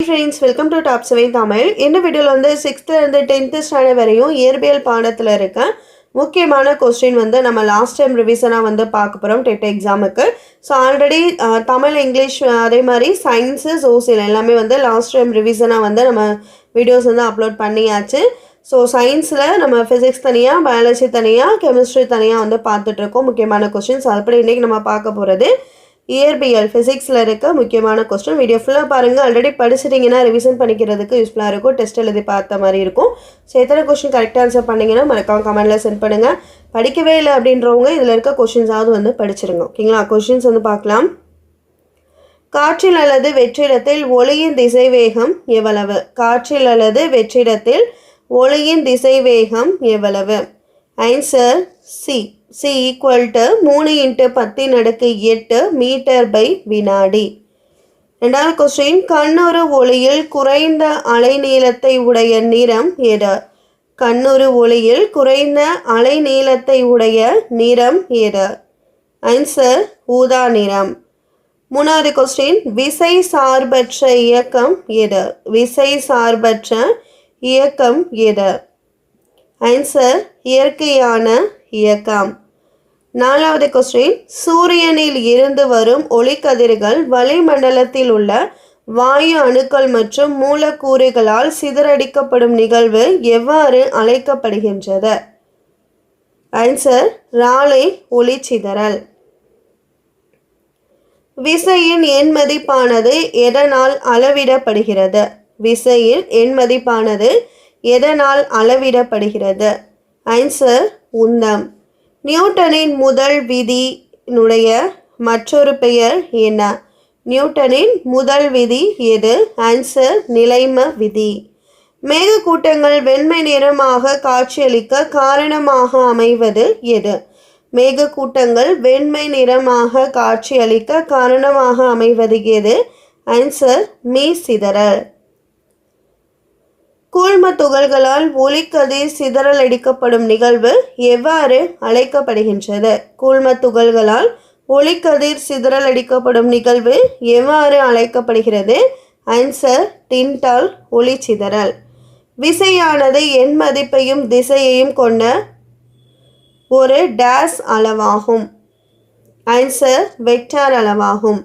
Friends welcome to top seven Tamil இந்த வீடியோவில் வந்து சிக்ஸ்த்துலேருந்து டென்த்து ஸ்டாண்டர்ட் வரையும் இயற்பியல் பாடத்தில் இருக்க முக்கியமான கொஸ்டின் வந்து நம்ம லாஸ்ட் டைம் ரிவிசனாக வந்து பார்க்க போகிறோம் டெட் எக்ஸாமுக்கு ஸோ ஆல்ரெடி தமிழ் இங்கிலீஷ் அதே மாதிரி சயின்ஸு சோசியல் எல்லாமே வந்து லாஸ்ட் டைம் ரிவிசனாக வந்து நம்ம வீடியோஸ் வந்து அப்லோட் பண்ணியாச்சு. ஸோ சயின்ஸில் நம்ம ஃபிசிக்ஸ் தனியாக பயாலஜி தனியாக கெமிஸ்ட்ரி தனியாக வந்து பார்த்துட்ருக்கோம் முக்கியமான கொஸ்டின்ஸ் அதுபடி இன்றைக்கி நம்ம பார்க்க போகிறது இயற்பியல் ஃபிசிக்ஸில் இருக்க முக்கியமான கொஸ்டின் வீடியோ ஃபுல்லாக பாருங்கள் ஆல்ரெடி படிச்சிட்டிங்கன்னா ரிவிஷன் பண்ணிக்கிறதுக்கு யூஸ்ஃபுல்லாக இருக்கும். டெஸ்ட் எழுதி பார்த்த மாதிரி இருக்கும். ஸோ எத்தனை கொஸ்டின் கரெக்டாக ஆன்சர் பண்ணிங்கன்னா மறக்காம கமெண்ட்டில் சென்ட் பண்ணுங்கள் படிக்கவே இல்லை அப்படின்றவங்க இதில் இருக்க கொஸ்டின்ஸாவது வந்து படிச்சிருங்க. ஓகேங்களா கொஸ்டின்ஸ் வந்து பார்க்கலாம். காற்றில் அல்லது வெற்றிடத்தில் ஒளியின் திசைவேகம் எவ்வளவு? காற்றில் அல்லது வெற்றிடத்தில் ஒளியின் திசைவேகம் எவ்வளவு? Answer C C equal to மூணு இன்ட்டு பத்தின் அடுக்கு எட்டு மீட்டர் பை வினாடி. ரெண்டாவது கொஸ்டின் கண்ணுறு ஒளியில் குறைந்த அலைநீளத்தை உடைய நிறம் எது? கண்ணுறு ஒளியில் குறைந்த அலைநீளத்தை உடைய நிறம் எது? ஆன்சர் ஊதா நிறம். மூணாவது கொஸ்டின் விசை சார்பற்ற இயக்கம் எது? விசை சார்பற்ற இயக்கம் எது? ஆன்சர் இயற்கையான இயக்கம். நாலாவது கொஸ்டின் சூரியனில் இருந்து வரும் ஒளிக்கதிர்கள் வளிமண்டலத்தில் உள்ள வாயு அணுக்கள் மற்றும் மூலக்கூறுகளால் சிதறடிக்கப்படும் நிகழ்வு எவ்வாறு அழைக்கப்படுகின்றது? ஆன்சர் ராலை ஒளிச்சிதறல் விசையின் எண் மதிப்பானது எதனால் அளவிடப்படுகிறது? விசையின் எண் மதிப்பானது எதனால் அளவிடப்படுகிறது? ஆன்சர் உந்தம். நியூட்டனின் முதல் விதியினுடைய மற்றொரு பெயர் என்ன? நியூட்டனின் முதல் விதி எது? ஆன்சர் நிலைம விதி. மேகக்கூட்டங்கள் வெண்மை நிறமாக காட்சியளிக்க காரணமாக அமைவது எது? மேகக்கூட்டங்கள் வெண்மை நிறமாக காட்சியளிக்க காரணமாக அமைவது எது? ஆன்சர் மீ சிதறல். கூழ்ம துகள்களால் ஒளிக்கதிர் சிதறல் அடிக்கப்படும் நிகழ்வு எவ்வாறு அழைக்கப்படுகின்றது? கூழ்ம துகள்களால் ஒளிக்கதிர் சிதறல் அடிக்கப்படும் நிகழ்வு எவ்வாறு அழைக்கப்படுகிறது? ஆன்சர் டின்டால் ஒளி சிதறல். விசையானது எண் மதிப்பையும் திசையையும் கொண்ட ஒரு டேஸ் அளவாகும். ஆன்சர் வெக்டார் அளவாகும்.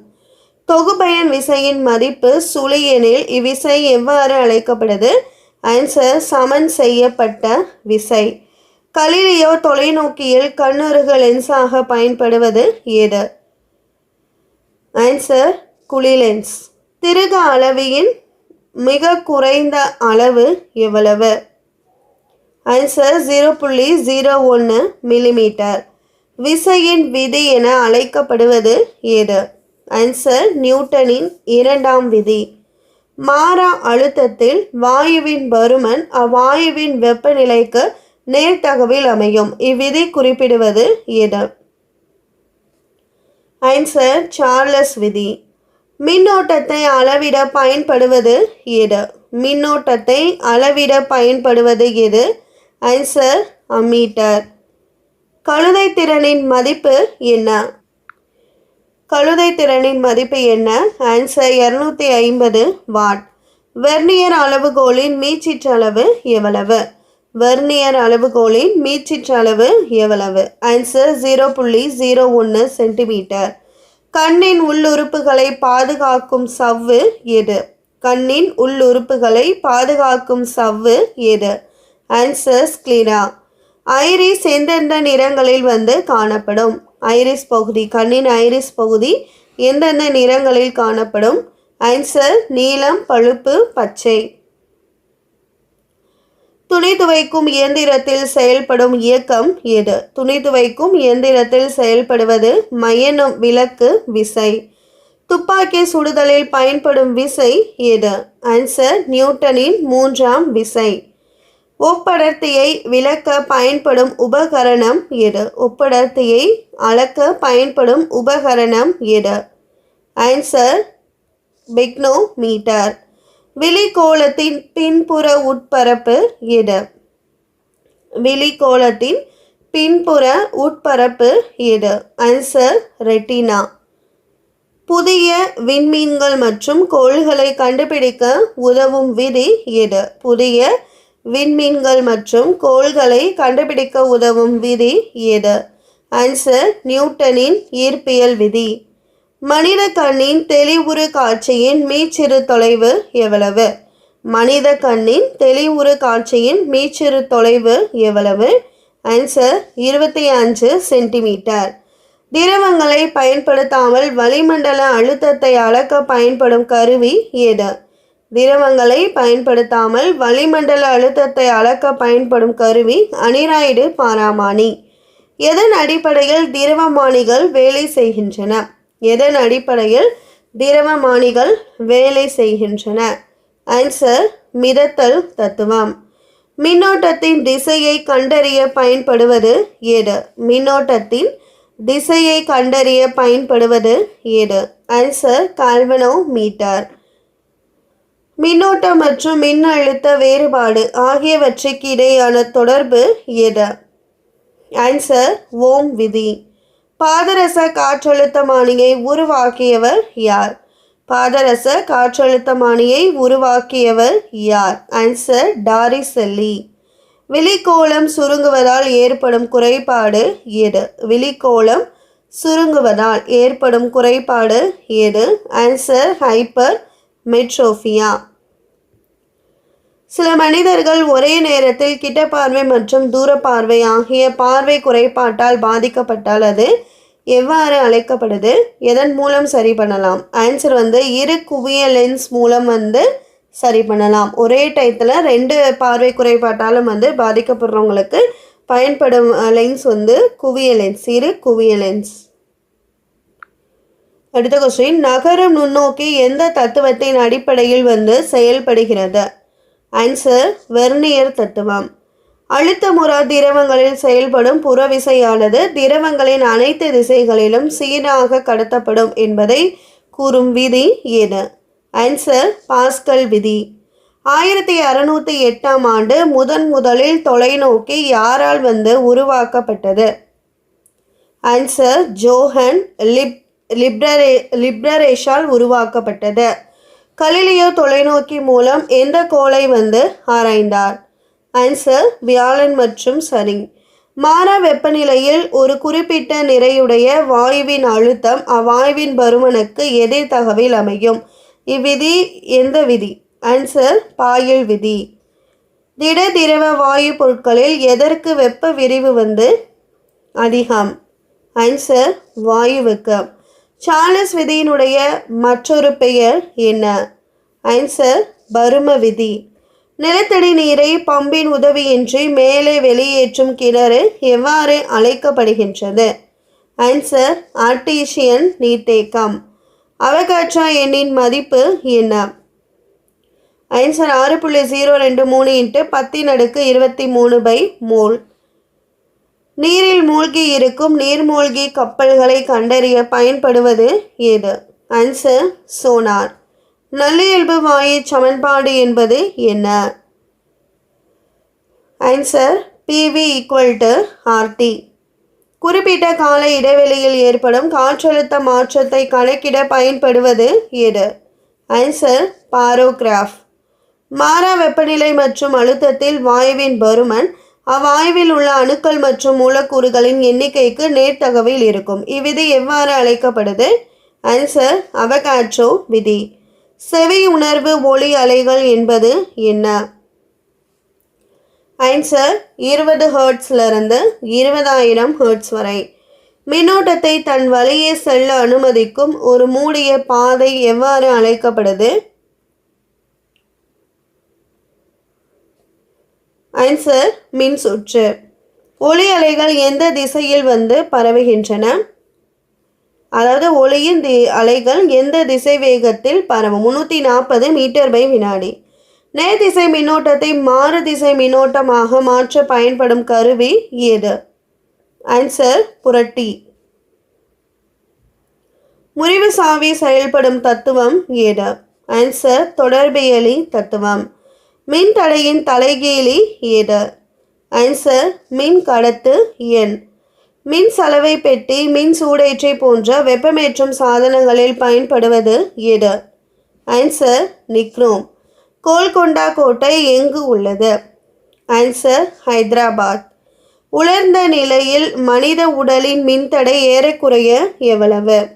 தொகுபயன் விசையின் மதிப்பு சுழியெனில் இவ்விசை எவ்வாறு அழைக்கப்படுது? ஆன்சர் சமன் செய்யப்பட்ட விசை. கலிலியோ தொலைநோக்கியில் கண்ணுறுக லென்ஸாக பயன்படுவது ஏது? ஆன்சர் குளிலென்ஸ் திருக அளவியின் மிக குறைந்த அளவு எவ்வளவு? ஆன்சர் ஜீரோ புள்ளி ஜீரோ ஒன்று மில்லிமீட்டர் விசையின் விதி என அழைக்கப்படுவது ஏது? ஆன்சர் நியூட்டனின் இரண்டாம் விதி. மாறா அழுத்தத்தில் வாயுவின் பருமன் அவ்வாயுவின் வெப்பநிலைக்கு நேர்த்தகவில் அமையும். இவ்விதி குறிப்பிடுவது எது ஐன்சர் சார்லஸ் விதி. மின்னோட்டத்தை அளவிட பயன்படுவது எது மின்னோட்டத்தை அளவிட பயன்படுவது எது ஐன்சர் அம்மீட்டர். கழுதை திறனின் மதிப்பு என்ன? கழுதை திறனின் மதிப்பு என்ன? ஆன்சர் இரநூத்தி ஐம்பது வாட். வெர்னியர் அளவுகோலின் மீச்சிற்றளவு எவ்வளவு? வெர்னியர் அளவுகோலின் மீச்சிற்றளவு எவ்வளவு? ஆன்சர் ஜீரோ புள்ளி ஜீரோ ஒன்று சென்டிமீட்டர். கண்ணின் உள்ளுறுப்புகளை பாதுகாக்கும் சவ்வு எது? கண்ணின் உள்ளுறுப்புகளை பாதுகாக்கும் சவ்வு எது? ஆன்சர் ஸ்க்ளீரா ஐரிஸ் எந்தெந்த நிறங்களில் வந்து காணப்படும்? ஐரிஸ் பகுதி கண்ணின் ஐரிஸ் பகுதி எந்தெந்த நிறங்களில் காணப்படும்? ஐன்சர் நீலம் பழுப்பு பச்சை. துணி துவைக்கும் இயந்திரத்தில் செயல்படும் இயக்கம் எது? துணி துவைக்கும் இயந்திரத்தில் செயல்படுவது மயனும் விளக்கு விசை. துப்பாக்கி சுடுதலில் பயன்படும் விசை எது? ஆன்சர் நியூட்டனின் மூன்றாம் விசை. ஒப்படர்த்தியை விளக்க பயன்படும் உபகரணம் எது ஒப்படர்த்தியை அளக்க பயன்படும் உபகரணம் எது ஆன்சர் பிக்னோ மீட்டர் விழிக்கோளத்தின் பின்புற உட்பரப்பு எது விழிக்கோளத்தின் பின்புற உட்பரப்பு எது ஆன்சர் ரெட்டினா. புதிய விண்மீன்கள் மற்றும் கோள்களை கண்டுபிடிக்க உதவும் விதி எது புதிய விண்மீன்கள் மற்றும் கோள்களை கண்டுபிடிக்க உதவும் விதி எது ஆன்சர் நியூட்டனின் ஈர்ப்பியல் விதி. மனித கண்ணின் தெளிவுறு காட்சியின் மீச்சிறு தொலைவு எவ்வளவு? மனித கண்ணின் தெளிவுறு காட்சியின் மீச்சிறு தொலைவு எவ்வளவு? ஆன்சர் இருபத்தி அஞ்சு சென்டிமீட்டர். திரவங்களை பயன்படுத்தாமல் வளிமண்டல அழுத்தத்தை அளக்க பயன்படும் கருவி எது திரவங்களை பயன்படுத்தாமல் வளிமண்டல அழுத்தத்தை அளக்க பயன்படும் கருவி அனிராய்டு பாராமானி. எதன் அடிப்படையில் திரவமானிகள் வேலை செய்கின்றன? எதன் அடிப்படையில் திரவமானிகள் வேலை செய்கின்றன? ஆன்சர் மிதத்தல் தத்துவம். மின்னோட்டத்தின் திசையை கண்டறிய பயன்படுவது எது மின்னோட்டத்தின் திசையை கண்டறிய பயன்படுவது எது ஆன்சர் கால்வனோ மீட்டர். மின்னோட்டம் மற்றும் மின்னழுத்த வேறுபாடு ஆகியவற்றுக்கு இடையான தொடர்பு எது? ஆன்சர் ஓம் விதி. பாதரச காற்றழுத்தமானியை உருவாக்கியவர் யார்? பாதரச காற்றழுத்தமானியை உருவாக்கியவர் யார்? ஆன்சர் டாரி செல்லி விழிக்கோளம் சுருங்குவதால் ஏற்படும் குறைபாடு எது? விழிக்கோளம் சுருங்குவதால் ஏற்படும் குறைபாடு எது? Answer hypermetropia. சில மனிதர்கள் ஒரே நேரத்தில் கிட்ட பார்வை மற்றும் தூர பார்வை ஆகிய பார்வை குறைபாட்டால் பாதிக்கப்பட்டால் அது எவ்வாறு அழைக்கப்படுது? எதன் மூலம் சரி பண்ணலாம்? ஆன்சர் வந்து இரு குவிய லென்ஸ் மூலம் வந்து சரி பண்ணலாம். ஒரே டயத்தில் ரெண்டு பார்வை குறைபாட்டாலும் வந்து பாதிக்கப்படுறவங்களுக்கு பயன்படும் லென்ஸ் வந்து குவிய லென்ஸ் இரு குவிய லென்ஸ் அடுத்த கொஸ்டின் நகரும் நுண்ணோக்கி எந்த தத்துவத்தின் அடிப்படையில் வந்து செயல்படுகிறது? ஆன்சர் வெர்னியர் தத்துவம். அழுத்தமுறா திரவங்களில் செயல்படும் புறவிசையானது திரவங்களின் அனைத்து திசைகளிலும் சீராக கடத்தப்படும் என்பதை கூறும் விதி எது ஆன்சர் பாஸ்கல் விதி. ஆயிரத்தி அறுநூற்றி எட்டாம் ஆண்டு முதன் முதலில் தொலைநோக்கி யாரால் வந்து உருவாக்கப்பட்டது? ஆன்சர் ஜோஹன் லிப் லிப்ரரே லிப்ரரேஷால் உருவாக்கப்பட்டது. கலிலியோ தொலைநோக்கி மூலம் எந்த கோளை வந்து ஆராய்ந்தார்? ஆன்சர் வியாழன் மற்றும் சனி மாறா வெப்பநிலையில் ஒரு குறிப்பிட்ட நிறையுடைய வாயுவின் அழுத்தம் அவ்வாயுவின் பருமனுக்கு எதிர் தகவில் அமையும். இவ்விதி எந்த விதி? ஆன்சர் பாயில் விதி. திட திரவ வாயு பொருட்களில் எதற்கு வெப்ப விரிவு வந்து அதிகம்? ஆன்சர் வாயுவுக்கு. சார்லஸ் விதியினுடைய மற்றொரு பெயர் என்ன? ஆன்சர் பரும விதி. நிலத்தடி நீரை பம்பின் உதவியின்றி மேலே வெளியேற்றும் கிணறு எவ்வாறு அழைக்கப்படுகின்றது? ஆன்சர் ஆர்டீசியன் நீர்த்தேக்கம். அவகாட்ரா எண்ணின் மதிப்பு என்ன? ஆன்சர் ஆறு புள்ளி ஜீரோ ரெண்டு மூணு இன்ட்டு பத்தின் அடுக்கு இருபத்தி மூணு பை மோல். நீரில் மூழ்கி இருக்கும் நீர்மூழ்கி கப்பல்களை கண்டறிய பயன்படுவது எது ஆன்சர் சோனார் நல்லியல்பு வாயு சமன்பாடு என்பது என்ன? Answer PV equal to RT குறிப்பிட்ட கால இடைவெளியில் ஏற்படும் காற்றழுத்த மாற்றத்தை கணக்கிட பயன்படுவது எது ஆன்சர் பாரோகிராஃப் மாறா வெப்பநிலை மற்றும் அழுத்தத்தில் வாயுவின் பருமன் அவ்வாயுவில் உள்ள அணுக்கள் மற்றும் மூலக்கூறுகளின் எண்ணிக்கைக்கு நேர்த்தகவில் இருக்கும். இவ்விதி எவ்வாறு அழைக்கப்படுது? ஆன்சர் அவகாட்ரோ விதி. செவி உணர்வு ஒளி அலைகள் என்பது என்ன? ஆன்சர் இருபது ஹேர்ட்ஸ்லேருந்து இருபதாயிரம் ஹேர்ட்ஸ் வரை. மின்னோட்டத்தை தன் வழியே செல்ல அனுமதிக்கும் ஒரு மூடிய பாதை எவ்வாறு அழைக்கப்படுது? ஆன்சர் மின் சுற்று. ஒளி அலைகள் எந்த திசையில் வந்து பரவுகின்றன? அதாவது ஒளியின் தி அலைகள் எந்த திசை வேகத்தில் பரவும்? முந்நூற்றி நாற்பது மீட்டர் பை வினாடி. நேர்திசை மின்னோட்டத்தை மாறு திசை மின்னோட்டமாக மாற்ற பயன்படும் கருவி எது ஆன்சர் புரட்டி. முறிவு சாவி செயல்படும் தத்துவம் எது ஆன்சர் தொடர்பியலி தத்துவம். மின் தடையின் தலைகீழி எது ஆன்சர் மின் கடத்து எண். மின் சலவை பெட்டி மின் சூடேற்றி போன்ற வெப்பமேற்றும் சாதனங்களில் பயன்படுவது எது ஆன்சர் நிக்ரோம். கோல்கொண்டா கோட்டை எங்கு உள்ளது? ஆன்சர் ஹைதராபாத். உலர்ந்த நிலையில் மனித உடலின் மின்தடை ஏறக்குறைய எவ்வளவு?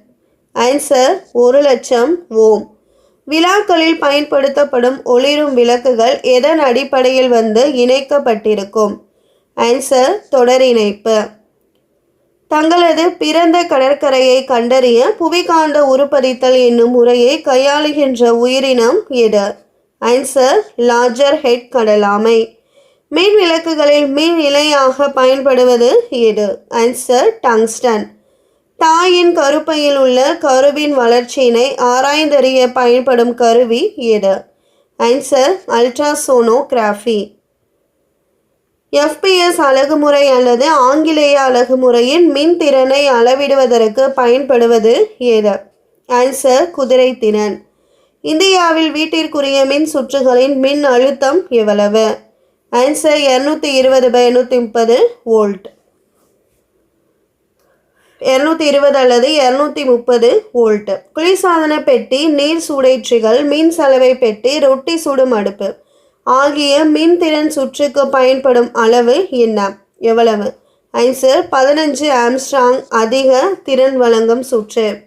ஆன்சர் ஒரு லட்சம் ஓம். விழாக்களில் பயன்படுத்தப்படும் ஒளிரும் விளக்குகள் எதன் அடிப்படையில் வந்து இணைக்கப்பட்டிருக்கும்? ஆன்சர் தொடர் இணைப்பு தங்களது பிறந்த கடற்கரையை கண்டறிய புவிகாந்த உருப்பதித்தல் என்னும் முறையை கையாளுகின்ற உயிரினம் எது? ஆன்சர் லார்ஜர் ஹெட் கடலாமை மின் விளக்குகளில் மின் நிலையாக பயன்படுவது எது? ஆன்சர் டங்ஸ்டன் தாயின் கருப்பையில் உள்ள கருவின் வளர்ச்சியினை ஆராய்ந்தறிய பயன்படும் கருவி எது ஆன்சர் அல்ட்ராசோனோகிராஃபி. எஃபிஎஸ் அழகுமுறை அல்லது ஆங்கிலேய அழகுமுறையின் மின் திறனை அளவிடுவதற்கு பயன்படுவது எது? ஆன்சர் குதிரை திறன் இந்தியாவில் வீட்டிற்குரிய மின் சுற்றுகளின் மின் அழுத்தம் எவ்வளவு? ஆன்சர் இரநூத்தி இருபது பை நூற்றி முப்பது வோல்ட் இரநூத்தி இருபது அல்லது இரநூத்தி முப்பது வோல்ட் குளிர்சாதன பெட்டி நீர் சூடேற்றிகள் மின் சலவை பெட்டி ரொட்டி சுடும் அடுப்பு ஆகிய மின்திறன் சுற்றுக்கு பயன்படும் அளவு என்ன? எவ்வளவு? ஐன்சர் பதினஞ்சு ஆம்ஸ்ட்ராங் அதிக திறன் வழங்கும் சுற்று.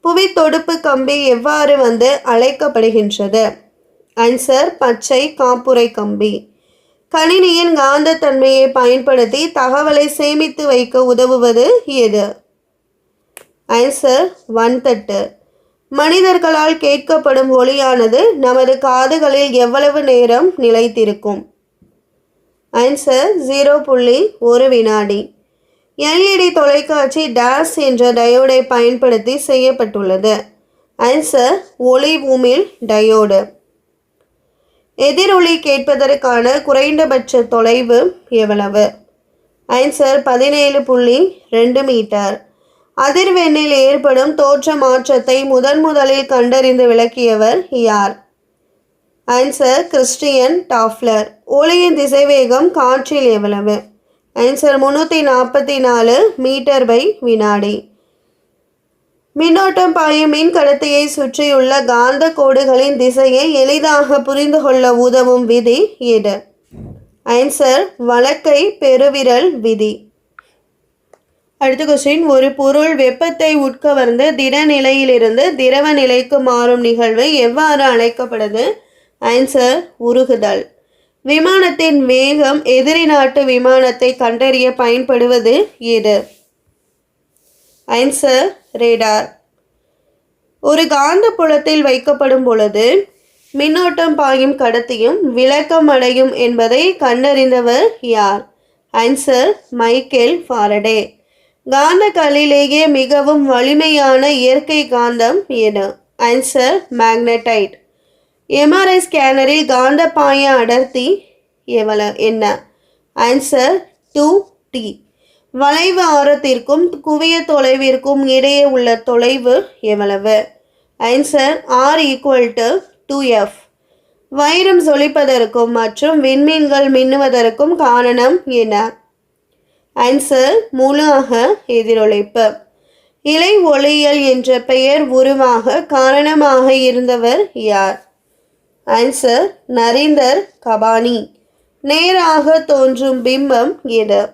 புவி தொடுப்பு கம்பி எவ்வாறு வந்து அழைக்கப்படுகின்றது? ஆன்சர் பச்சை காப்புரை கம்பி. கணினியின் காந்தத்தன்மையை பயன்படுத்தி தகவலை சேமித்து வைக்க உதவுவது எது? ஆன்சர் வன்தட்டு. மனிதர்களால் கேட்கப்படும் ஒளியானது நமது காதுகளில் எவ்வளவு நேரம் நிலைத்திருக்கும்? ஆன்சர் ஜீரோ புள்ளி ஒரு வினாடி. எல்இடி தொலைக்காட்சி டேஸ் என்ற டயோடை பயன்படுத்தி செய்யப்பட்டுள்ளது. ஆன்சர் ஒளி உமிழ் டயோடு. எதிரொலி கேட்பதற்கான குறைந்தபட்ச தொலைவு எவ்வளவு? ஆன்சர் பதினேழு புள்ளி ரெண்டு மீட்டர். அதிர்வெண்ணில் ஏற்படும் தோற்ற மாற்றத்தை முதன் முதலில் கண்டறிந்து விளக்கியவர் யார்? ஆன்சர் கிறிஸ்டியன் டாஃப்லர் ஒளியின் திசைவேகம் காற்றில் எவ்வளவு? ஆன்சர் முந்நூற்றி நாற்பத்தி நாலு மீட்டர் பை வினாடி. மின்னோட்டம் பாயும் மின் கடத்தியை சுற்றியுள்ள காந்த கோடுகளின் திசையை எளிதாக புரிந்து கொள்ள உதவும் விதி எது ஆன்சர் வழக்கை பெருவிரல் விதி. அடுத்த கொஸ்டின் ஒரு பொருள் வெப்பத்தை உட்கவர்ந்து திட நிலையிலிருந்து திரவ நிலைக்கு மாறும் நிகழ்வு எவ்வாறு அழைக்கப்படுது? ஆன்சர் உருகுதல். விமானத்தின் வேகம் எதிரி நாட்டு விமானத்தை கண்டறிய பயன்படுவது எது? ஆன்சர் ரேடார் ஒரு காந்த புலத்தில் வைக்கப்படும் பொழுது மின்னோட்டம் பாயும் கடத்தியும் விளக்கம் அடையும் என்பதை கண்டறிந்தவர் யார்? ஆன்சர் மைக்கேல் ஃபாரடே காந்த மிகவும் வலிமையான இயற்கை காந்தம் என. ஆன்சர் மேக்னடைட் எம்ஆர்ஐ ஸ்கேனரில் காந்த பாய அடர்த்தி எவ்வளவு? என்ன? ஆன்சர் டூ டி வளைவு ஆரத்திற்கும் குவிய தொலைவிற்கும் இடையே உள்ள தொலைவு எவ்வளவு? Answer R equal to two F வைரம் சொலிப்பதற்கும் மற்றும் விண்மீன்கள் மின்னுவதற்கும் காரணம் என்ன? ஆன்சர் மூலமாக எதிரொலிப்பு. இலை ஒளியல் என்ற பெயர் உருவாக காரணமாக இருந்தவர் யார்? ஆன்சர் நரேந்தர் கபானி. நேராக தோன்றும் பிம்பம் எது?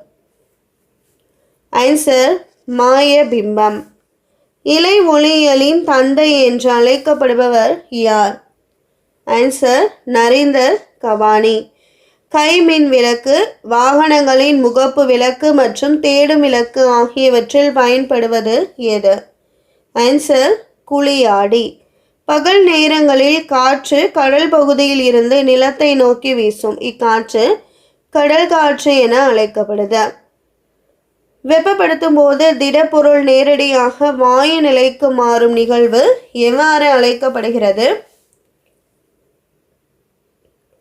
ஆன்சர் மாய பிம்பம். இலை ஒளியலின் தந்தை என்று அழைக்கப்படுபவர் யார்? ஆன்சர் நரேந்தர் கபானி. கைமின் விளக்கு வாகனங்களின் முகப்பு விளக்கு மற்றும் தேடும் விளக்கு ஆகியவற்றில் பயன்படுவது எது? ஆன்சர் குளியாடி பகல் நேரங்களில் காற்று கடல் பகுதியில் இருந்து நிலத்தை நோக்கி வீசும். இக்காற்று கடல் காற்று என அழைக்கப்படுது. வெப்பப்படுத்தும் போது திடப்பொருள் நேரடியாக வாயு நிலைக்கு மாறும் நிகழ்வு எவ்வாறு அழைக்கப்படுகிறது?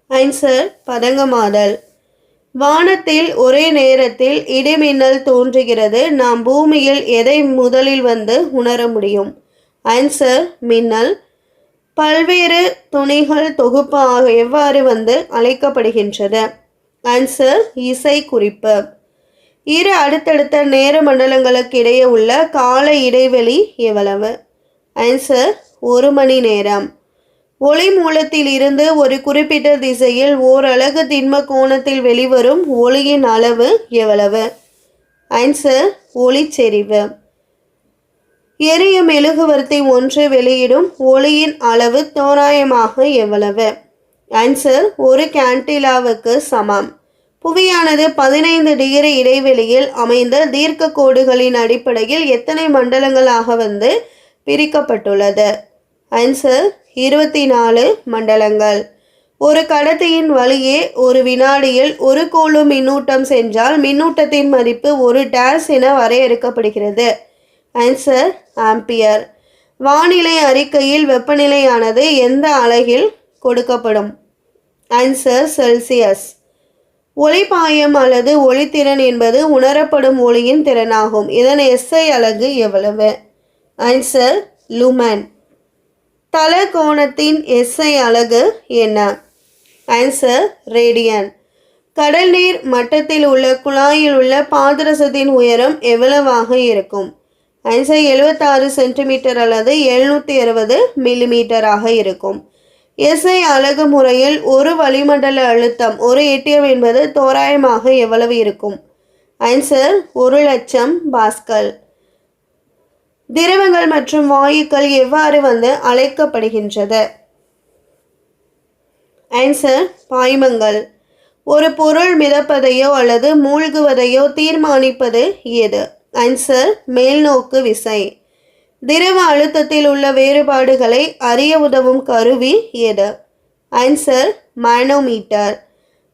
ஆன்சர் பதங்கமாதல். வானத்தில் ஒரே நேரத்தில் இடிமின்னல் தோன்றுகிறது. நாம் பூமியில் எதை முதலில் வந்து உணர முடியும்? ஆன்சர் மின்னல். பல்வேறு துணிகள் தொகுப்பு ஆக எவ்வாறு வந்து அழைக்கப்படுகின்றது? ஆன்சர் இசை குறிப்பு. இரு அடுத்தடுத்த நேர மண்டலங்களுக்கு இடையே உள்ள கால இடைவெளி எவ்வளவு? ஆன்சர் ஒரு மணி நேரம். ஒளி மூலத்தில் இருந்து ஒரு குறிப்பிட்ட திசையில் ஓரலகு திண்ம கோணத்தில் வெளிவரும் ஒளியின் அளவு எவ்வளவு? ஆன்சர் ஒளிச்செறிவு எரியும் மெழுகுவர்த்தி ஒன்று வெளியிடும் ஒளியின் அளவு தோராயமாக எவ்வளவு? ஆன்சர் ஒரு கேண்டிலாவுக்கு சமம். புவியானது பதினைந்து டிகிரி இடைவெளியில் அமைந்த தீர்க்க கோடுகளின் அடிப்படையில் எத்தனை மண்டலங்களாக வந்து பிரிக்கப்பட்டுள்ளது? ஆன்சர் இருபத்தி நாலு மண்டலங்கள். ஒரு கடத்தியின் வழியே ஒரு வினாடியில் ஒரு கோளு மின்னூட்டம் சென்றால் மின்னூட்டத்தின் மதிப்பு ஒரு டேஸ் என வரையறுக்கப்படுகிறது. ஆன்சர் ஆம்பியர் வானிலை அறிக்கையில் வெப்பநிலையானது எந்த அலகில் கொடுக்கப்படும்? ஆன்சர் செல்சியஸ் ஒளிப்பாயம் அல்லது ஒளித்திறன் என்பது உணரப்படும் ஒளியின் திறனாகும். இதன் எஸ்ஐ அலகு எவ்வளவு? ஆன்சர் லுமன் தலகோணத்தின் எஸ்ஐ அலகு என்ன? ஆன்சர் ரேடியன் கடல் நீர் மட்டத்தில் உள்ள குழாயில் உள்ள பாதரசத்தின் உயரம் எவ்வளவாக இருக்கும்? ஆன்சர் எழுபத்தாறு சென்டிமீட்டர் அல்லது எழுநூற்றி அறுபது மில்லிமீட்டராக இருக்கும். எஸ்ஐ அலகு முறையில் ஒரு வளிமண்டல அழுத்தம் ஒரு ஏடிஎம் என்பது தோராயமாக எவ்வளவு இருக்கும்? ஆன்சர் ஒரு லட்சம் பாஸ்கல். திரவங்கள் மற்றும் வாயுக்கள் எவ்வாறு வந்து அழைக்கப்படுகின்றது? ஆன்சர் பாய்மங்கள். ஒரு பொருள் மிதப்பதையோ அல்லது மூழ்குவதையோ தீர்மானிப்பது எது ஆன்சர் மேல்நோக்கு விசை. திரவ அழுத்தத்தில் உள்ள வேறுபாடுகளை அறிய உதவும் கருவி எது ஆன்சர் மனோமீட்டர்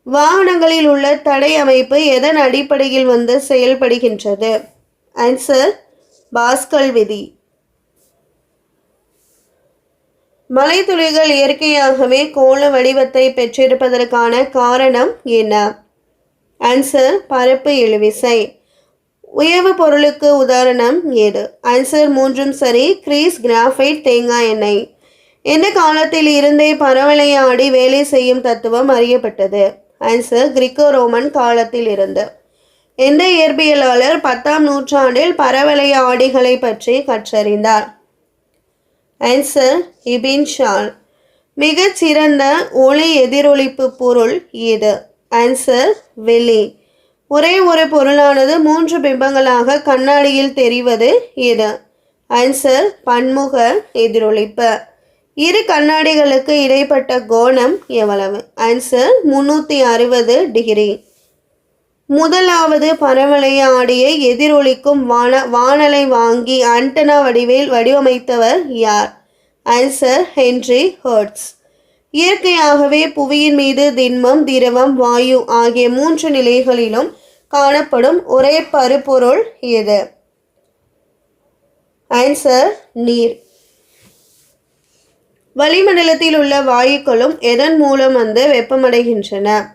வாகனங்களில் உள்ள தடை அமைப்பு எதன் அடிப்படையில் வந்து செயல்படுகின்றது? ஆன்சர் பாஸ்கல் விதி. மலைத்துளிகள் இயற்கையாகவே கோள வடிவத்தை பெற்றிருப்பதற்கான காரணம் என்ன? ஆன்சர் பரப்பு இழுவிசை. உயவு பொருளுக்கு உதாரணம் ஏது ஆன்சர் மூன்றும் சரி. கிரீஸ் கிராஃபைட் தேங்காய் எண்ணெய். எந்த காலத்தில் இருந்தே பரவலையாடி வேலை செய்யும் தத்துவம் அறியப்பட்டது? ஆன்சர் கிரிக்கோ ரோமன் காலத்தில் இருந்து. எந்த இயற்பியலாளர் பத்தாம் நூற்றாண்டில் பரவளையாடிகளை பற்றி கற்றறிந்தார்? ஆன்சர் இபின் ஷால் மிகச் சிறந்த ஒளி எதிரொலிப்பு பொருள் எது ஆன்சர் வெளி ஒரே ஒரு பொருளானது மூன்று பிம்பங்களாக கண்ணாடியில் தெரிவது எது ஆன்சர் பன்முக எதிரொலிப்பு. இரு கண்ணாடிகளுக்கு இடைப்பட்ட கோணம் எவ்வளவு? ஆன்சர் முன்னூற்றி அறுபது டிகிரி. முதலாவது பரவளைய ஆடியை எதிரொலிக்கும் வான வானலை வாங்கி ஆண்டனா வடிவில் வடிவமைத்தவர் யார்? ஆன்சர் ஹென்றி ஹர்ட்ஸ் இயற்கையாகவே புவியின் மீது திண்மம் திரவம் வாயு ஆகிய மூன்று நிலைகளிலும் காணப்படும் ஒரே பருப்பொருள் எது? ஆன்சர் நீர். வளிமண்டலத்தில் உள்ள வாயுக்களும் எதன் மூலம் வந்து வெப்பமடைகின்றன?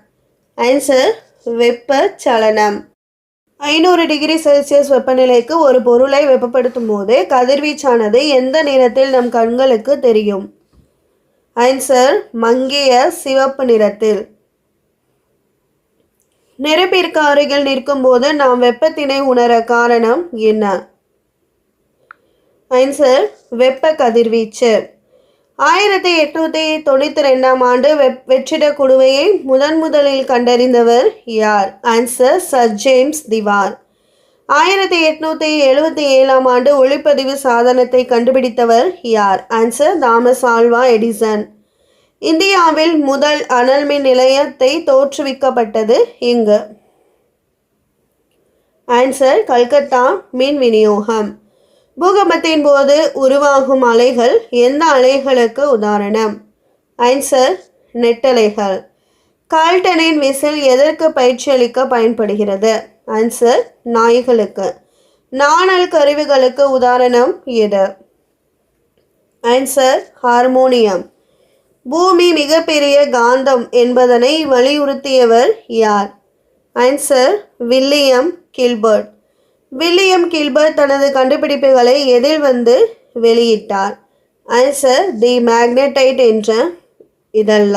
ஆன்சர் வெப்பச்சலனம். ஐநூறு டிகிரி செல்சியஸ் வெப்பநிலைக்கு ஒரு பொருளை வெப்பப்படுத்தும் போது கதிர்வீச்சானது எந்த நிறத்தில் நம் கண்களுக்கு தெரியும்? ஆன்சர் மங்கிய சிவப்பு நிறத்தில். நெருப்பிற்கு அருகில் நிற்கும் போது நாம் வெப்பத்தினை உணர காரணம் என்ன? ஆன்சர் வெப்ப கதிர்வீச்சு. ஆயிரத்தி எட்நூத்தி தொண்ணூத்தி ரெண்டாம் ஆண்டு வெப் வெற்றிட குழுவையை முதன் முதலில் கண்டறிந்தவர் யார்? ஆன்சர் சர் ஜேம்ஸ் திவார் ஆயிரத்தி எட்நூத்தி எழுபத்தி ஏழாம் ஆண்டு ஒளிப்பதிவு சாதனத்தை கண்டுபிடித்தவர் யார்? Answer Thomas Alva Edison. இந்தியாவில் முதல் அனல் மின் நிலையத்தை தோற்றுவிக்கப்பட்டது இங்கு ஆன்சர் கல்கத்தா மின் விநியோகம். பூகம்பத்தின் போது உருவாகும் அலைகள் எந்த அலைகளுக்கு உதாரணம்? ஐன்சர் நெட்டலைகள். கால்டனின் விசில் எதற்கு பயிற்சியளிக்க பயன்படுகிறது? ஆன்சர் நாய்களுக்கு. நாணல் கருவிகளுக்கு உதாரணம் எது ஆன்சர் ஹார்மோனியம். பூமி மிகப்பெரிய காந்தம் என்பதனை வலியுறுத்தியவர் யார்? Answer William Gilbert. William Gilbert தனது கண்டுபிடிப்புகளை எதில் வந்து வெளியிட்டார்? ஆன்சர் தி மேக்னடைட் என்ற இதல்ல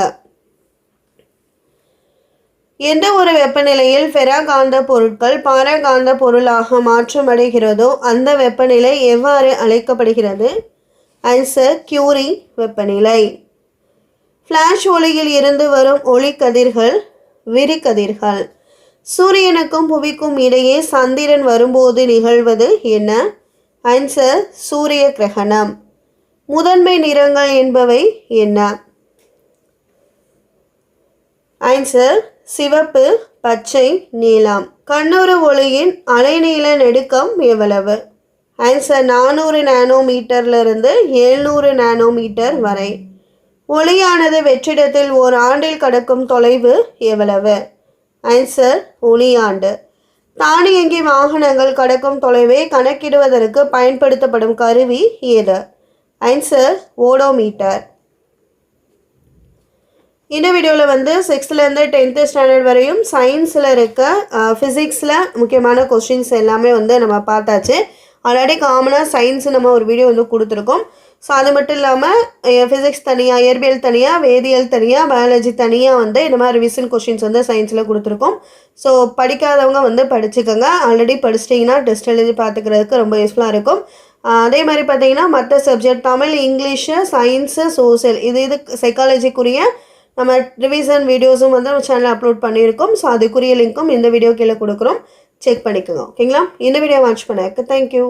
எந்த ஒரு வெப்பநிலையில் ஃபெராகாந்த பொருட்கள் பாரகாந்த பொருளாக மாற்றமடைகிறதோ அந்த வெப்பநிலை எவ்வாறு அழைக்கப்படுகிறது? ஆன்சர் கியூரி வெப்பநிலை. ஃப்ளாஷ் ஒளியில் இருந்து வரும் ஒளி கதிர்கள் விரிகதிர்கள் சூரியனுக்கும் புவிக்கும் இடையே சந்திரன் வரும்போது நிகழ்வது என்ன? ஆன்சர் சூரிய கிரகணம். முதன்மை நிறங்கள் என்பவை என்ன? ஆன்சர் சிவப்பு பச்சை நீலம். கண்ணூறு ஒளியின் அலைநீள நெடுக்கம் எவ்வளவு? ஆன்சர் நானூறு நானோமீட்டர்லிருந்து எழுநூறு நானோமீட்டர் வரை. ஒளியானது வெற்றிடத்தில் ஓர் ஆண்டில் கடக்கும் தொலைவு எவ்வளவு? ஆன்சர் ஒளியாண்டு தானியங்கி வாகனங்கள் கடக்கும் தொலைவை கணக்கிடுவதற்கு பயன்படுத்தப்படும் கருவி எது ஆன்சர் ஓடோமீட்டர். இந்த வீடியோவில் வந்து சிக்ஸ்த்துலேருந்து டென்த்து ஸ்டாண்டர்ட் வரையும் சயின்ஸில் இருக்க ஃபிசிக்ஸில் முக்கியமான கொஸ்டின்ஸ் எல்லாமே வந்து நம்ம பார்த்தாச்சு. ஆல்ரெடி காமனாக சயின்ஸ் நம்ம ஒரு வீடியோ வந்து கொடுத்துருக்கோம். ஸோ அது மட்டும் இல்லாமல் ஃபிசிக்ஸ் தனியாக இயற்பியல் தனியாக வேதியியல் தனியாக பயாலஜி தனியாக வந்து இந்த மாதிரி ரிவிஷன் கொஷின்ஸ் வந்து சயின்ஸில் கொடுத்துருக்கோம். ஸோ படிக்காதவங்க வந்து படிச்சுக்கோங்க. ஆல்ரெடி படிச்சிட்டிங்கன்னா டெஸ்ட் எழுதி பார்த்துக்கிறதுக்கு ரொம்ப யூஸ்ஃபுல்லாக இருக்கும். அதே மாதிரி பார்த்தீங்கன்னா மற்ற subject Tamil English science social இது இது சைக்காலஜிக்குரிய நம்ம ரிவிஷன் வீடியோஸும் வந்து நம்ம சேனலில் அப்லோட் பண்ணியிருக்கோம். ஸோ அதுக்குரிய லிங்க்கும் இந்த வீடியோ கீழே கொடுக்குறோம். செக் பண்ணிக்கோங்க. ஓகேங்களா இந்த வீடியோ வாட்ச் பண்ணக்கு தேங்க்யூ